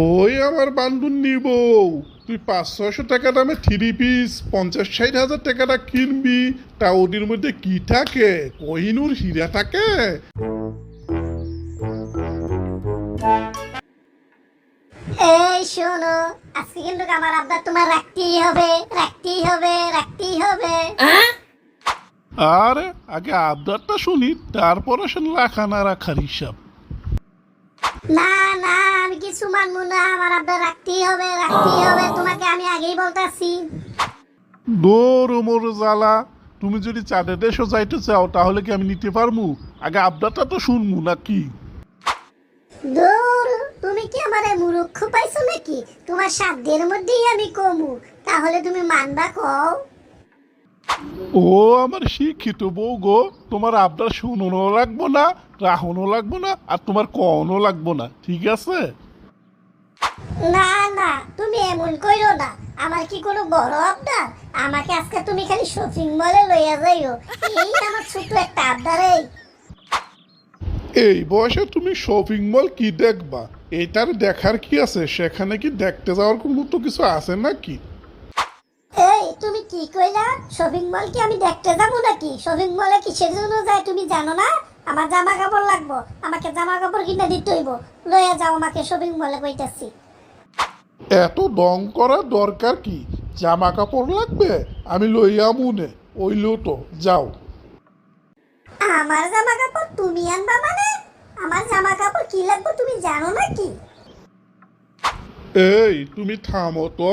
ওই আমার বান্ধুন নিব। তুই পাঁচ ছয়শো টাকা দামে থ্রি পিস পঞ্চাশ ষাট হাজার টাকাটা কিনবি। তা ওদের মধ্যে কি থাকে? কহিনুর হীরা থাকে। এই শোনো আজকে কিন্তু আমার আবদার তোমার রাখতেই হবে রাখতেই হবে রাখতেই হবে। আরে আগে আবদারটা শুনি তারপর আসেন রাখা না রাখার হিসাব না না আমি কিছু মানবো না আমার আবদার রাখতেই হবে রাখতেই হবে তোমাকে আমি আগেই বলতাছি। দৌড় মোর জ্বালা তুমি যদি চাঁদে দেশও যাইতে চাও তাহলে কি আমি নিতে পারমু আগে আবদারটা তো শুনমু নাকি? দূর তুমি কি আমার মুরুক্ষ পাইছো নাকি? তোমার সাধ্যের মধ্যেই আমি কমু। তাহলে তুমি মানবা কও? ও আমার শিক্ষিত বউ গো তোমার আবদার শুনোনো লাগবো না রাহনও লাগবো না আর তোমার কনও লাগবো না ঠিক আছে? না না তুমি এমন কইরো না। আমার কি কোনো বড় আবদার? আমাকে আজকে তুমি খালি শপিং মলে লইয়া যাইও। এই আমার ছোট একটা আবদার এই। এই বয়সে তুমি শপিং মল কি দেখবা? এটার দেখার কি আছে? সেখানে কি দেখতে যাওয়ার কোনো তো কিছু আছে নাকি? তুমি কি কইলা? শপিং মল কি আমি দেখতে যাব নাকি? শপিং মলে কিসের জন্য যায় তুমি জানো না? আমার জামা কাপড় লাগবো। আমাকে জামা কাপড় কিনে দিতে হইব। লইয়া যাও আমাকে শপিং মলে কইতাছি। এত দং করার দরকার কি? জামা কাপড় লাগবে? আমি লইয়া মুনে ওইলেও তো যাও। আমার জামা কাপড় তুমি আনবা মানে? আমার জামা কাপড় কি লাগবে তুমি জানো নাকি? এই তুমি থামো তো।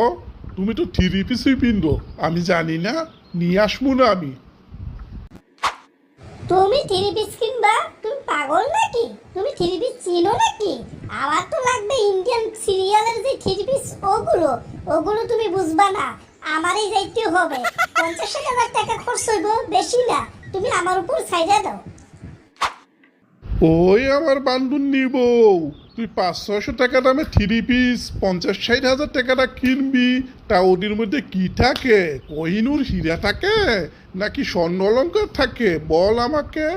তুমি তো থ্রি পিসই পিন্ধো। আমি জানি না, নিয়ে আসব না আমি। তুমি থ্রি পিস কিনবা? তুমি পাগল নাকি? তুমি থ্রি পিস চিনো নাকি? আমার তো লাগবে ইন্ডিয়ান সিরিয়ালের যে থ্রি পিস, ওগুলো। ওগুলো তুমি বুঝবা না। আমারই যাইতে হবে। পঞ্চাশ হাজার টাকা খরচ হইব, বেশি না। তুমি আমার উপর ছাইড়া দাও। ওই আমার বান্ধুন নিব। তুই পাঁচ ছয়শো টাকা দামে থ্রি পিস, পঞ্চাশ, ষাট হাজার টাকাটা কিনবি। তা ওদের মধ্যে কি থাকে? কহিনুর হীরা থাকে নাকি স্বর্ণ অলঙ্কার থাকে? বল আমাকে।